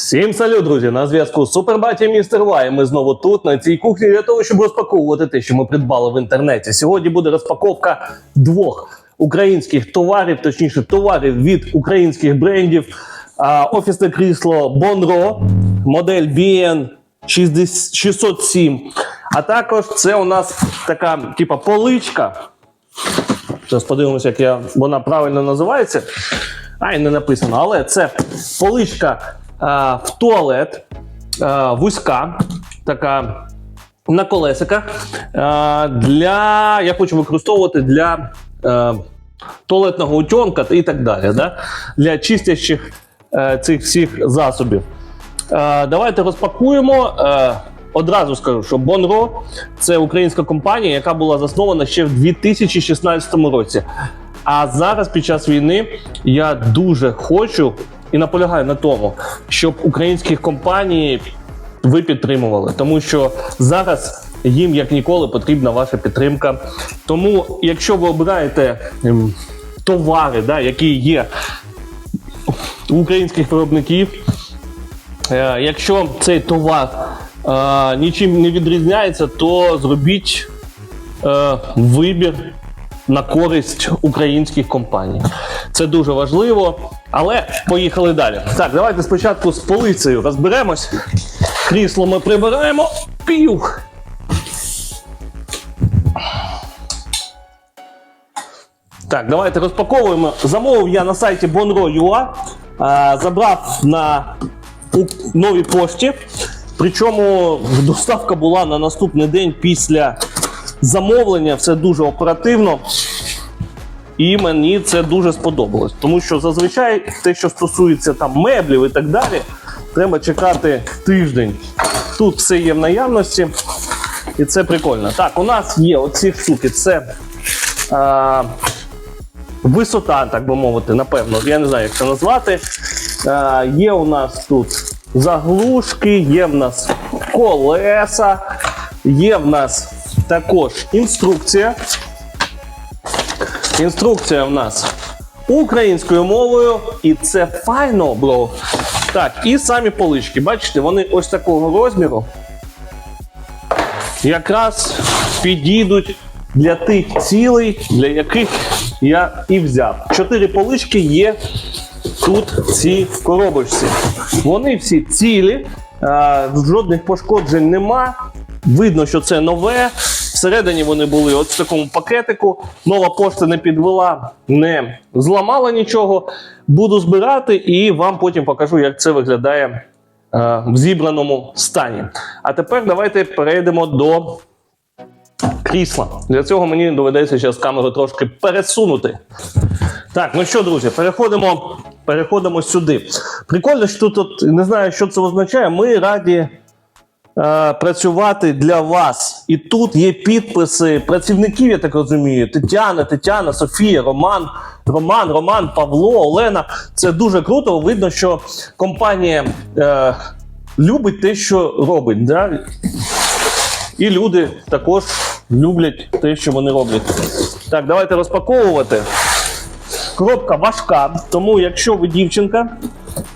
Всім салют, друзі! На зв'язку Супербаті Містер Вай. Ми знову тут, на цій кухні, для того, щоб розпаковувати те, що ми придбали в інтернеті. Сьогодні буде розпаковка двох українських товарів, точніше, товарів від українських брендів. А, офісне крісло Bonro, модель BN 60 607. А також це у нас така, типа, поличка. Зараз подивимося, як я, вона правильно називається. А, і не написано, але це поличка в туалет, вузька, така на колесиках. Для, я хочу використовувати для туалетного утенка і так далі. Да? Для чистящих е, цих всіх засобів. Е, давайте розпакуємо. Е, одразу скажу, що Bonro – це українська компанія, яка була заснована ще в 2016 році. А зараз, під час війни, я дуже хочу і наполягаю на тому, щоб українські компанії ви підтримували, тому що зараз їм як ніколи потрібна ваша підтримка. Тому, якщо ви обираєте ем, товари, да, які є у українських виробників, Е, Якщо цей товар е, нічим не відрізняється, то зробіть е, вибір на користь українських компаній. Це дуже важливо. Але поїхали далі. Так, давайте спочатку з полицею розберемось. Крісло ми прибираємо. Пів. Так, давайте розпаковуємо. Замовив я на сайті Bonro.ua. Забрав на новій пошті. Причому доставка була на наступний день після замовлення. Все дуже оперативно. І мені це дуже сподобалось. Тому що зазвичай те, що стосується там меблів і так далі, треба чекати тиждень. Тут все є в наявності, і це прикольно. Так, у нас є оці штуки. Це а, висота, так би мовити, напевно, я не знаю, як це назвати. Е, є у нас тут заглушки, є в нас колеса, є в нас також інструкція. Інструкція в нас українською мовою, і це файно, бро. Так, і самі полички. Бачите, вони ось такого розміру. Якраз підійдуть для тих цілей, для яких я і взяв. Чотири полички є тут в цій коробочці. Вони всі цілі, жодних пошкоджень нема. Видно, що це нове. Всередині вони були от в такому пакетику. Нова пошта не підвела, не зламала нічого. Буду збирати і вам потім покажу, як це виглядає е, в зібраному стані. А тепер давайте перейдемо до крісла. Для цього мені доведеться зараз камеру трошки пересунути. Так, ну що, друзі, переходимо, переходимо сюди. Прикольно, що тут, от, не знаю, що це означає. Ми раді працювати для вас. І тут є підписи працівників, я так розумію: Тетяна, Тетяна, Софія, Роман, Роман, Роман, Павло, Олена. Це дуже круто. Видно, що компанія е, любить те, що робить. Да? І люди також люблять те, що вони роблять. Так, давайте розпаковувати. Коробка важка, тому якщо ви дівчинка,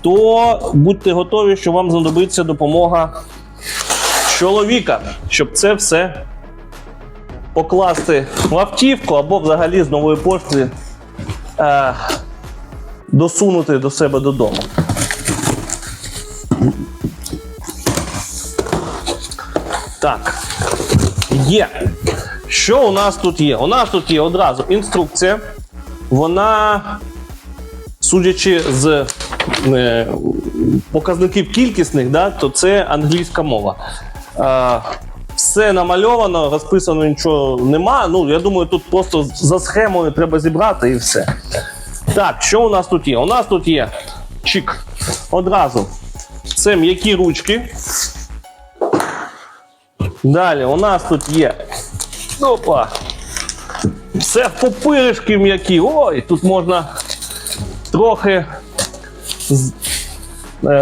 то будьте готові, що вам знадобиться допомога чоловіка, щоб це все покласти в автівку або взагалі з нової пошти е, досунути до себе додому. Так, є. Що у нас тут є? У нас тут є одразу інструкція. Вона, судячи з е, показників кількісних, да, то це англійська мова. Е, все намальовано, розписано нічого нема. Ну, я думаю, тут просто за схемою треба зібрати і все. Так, що у нас тут є? У нас тут є чик. Одразу. Це м'які ручки. Далі у нас тут є. Опа. Все попиришки м'які. Ой, тут можна трохи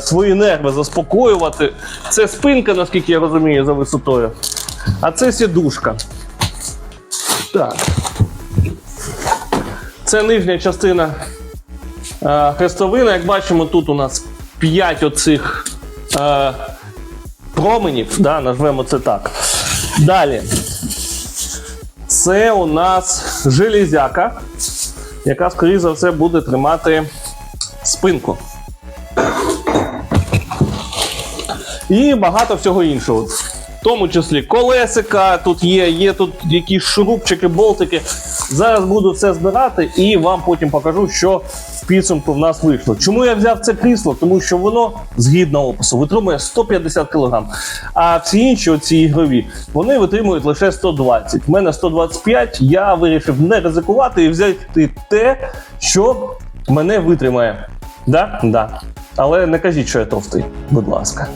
свої нерви заспокоювати. Це спинка, наскільки я розумію, за висотою. А це сідушка. Так. Це нижня частина е, хрестовина. Як бачимо, тут у нас 5 оцих е, променів, да, назвемо це так. Далі. Це у нас железяка, яка, скоріше за все, буде тримати спинку. І багато всього іншого. В тому числі колесика тут є, є тут якісь шурупчики, болтики. Зараз буду все збирати і вам потім покажу, що в підсумку в нас вийшло. Чому я взяв це крісло? Тому що воно згідно опису витримує 150 кг. А всі інші оці ігрові вони витримують лише 120. У мене 125. Я вирішив не ризикувати і взяти те, що мене витримає. Да? Да. Але не кажіть, що я товстий, будь ласка.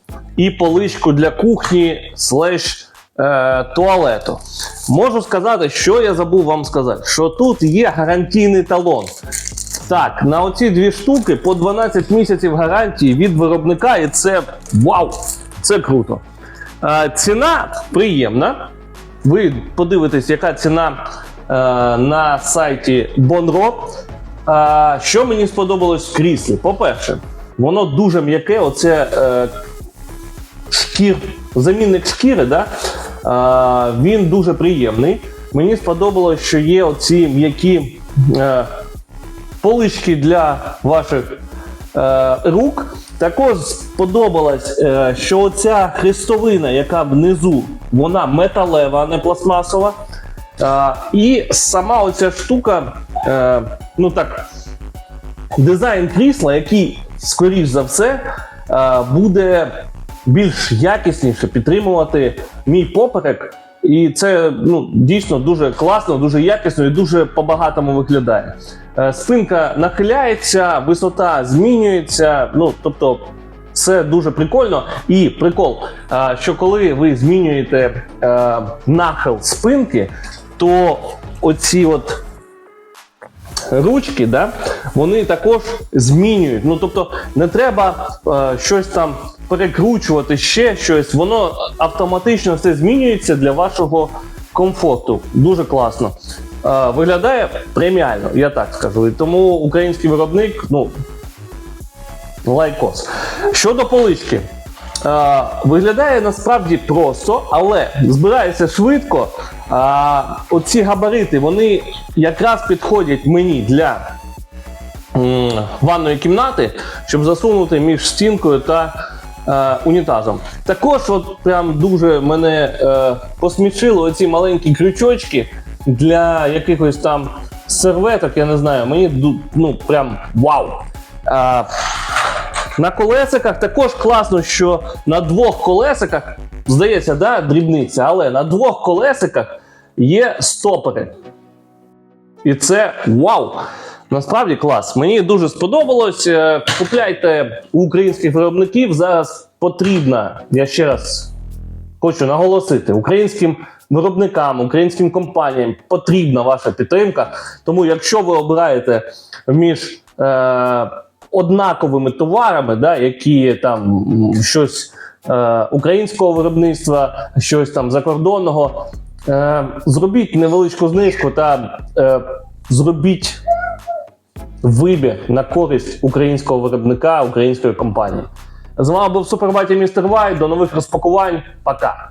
І поличку для кухні слеш е, туалету. Можу сказати, що я забув вам сказати, що тут є гарантійний талон. Так, на оці дві штуки по 12 місяців гарантії від виробника, і це вау! Це круто. Е, ціна приємна. Ви подивитесь, яка ціна е, на сайті Bonro. Що мені сподобалось в кріслі? По-перше, воно дуже м'яке. Оце шкір, замінник шкіри, да? е, він дуже приємний. Мені сподобалось, що є оці м'які е, полички для ваших е, рук. Також сподобалось, е, що оця хрестовина, яка внизу, вона металева, а не пластмасова. Е, і сама оця штука, е, ну так, дизайн крісла, який, скоріш за все, е, буде більш якісніше підтримувати мій поперек. І це ну, дійсно дуже класно, дуже якісно і дуже по-багатому виглядає. Е, Спинка нахиляється, висота змінюється. Ну, тобто, це дуже прикольно. І прикол, е, що коли ви змінюєте е, нахил спинки, то оці от ручки, да, вони також змінюють. Ну тобто не треба щось там перекручувати, ще щось. Воно автоматично все змінюється для вашого комфорту. Дуже класно. Виглядає преміально, я так скажу. І тому український виробник, ну лайкос. Щодо полички. Виглядає насправді просто, але збирається швидко. Оці габарити вони якраз підходять мені для ванної кімнати, щоб засунути між стінкою та е, унітазом. Також, от прям дуже мене е, посмішили оці маленькі крючочки для якихось там серветок, я не знаю, мені ну прям вау. А, на колесиках також класно, що на двох колесиках, здається, да, дрібниця, але на двох колесиках є стопери. І це вау! Насправді клас. Мені дуже сподобалось. Е, Купляйте у українських виробників. Зараз потрібна, я ще раз хочу наголосити, українським виробникам, українським компаніям потрібна ваша підтримка. Тому, якщо ви обираєте між е, однаковими товарами, да, які там щось е, українського виробництва, щось там закордонного, е, зробіть невеличку знижку та е, зробіть вибір на користь українського виробника, української компанії. З вами був Супербаті Містер Вай. До нових розпакувань. Пока.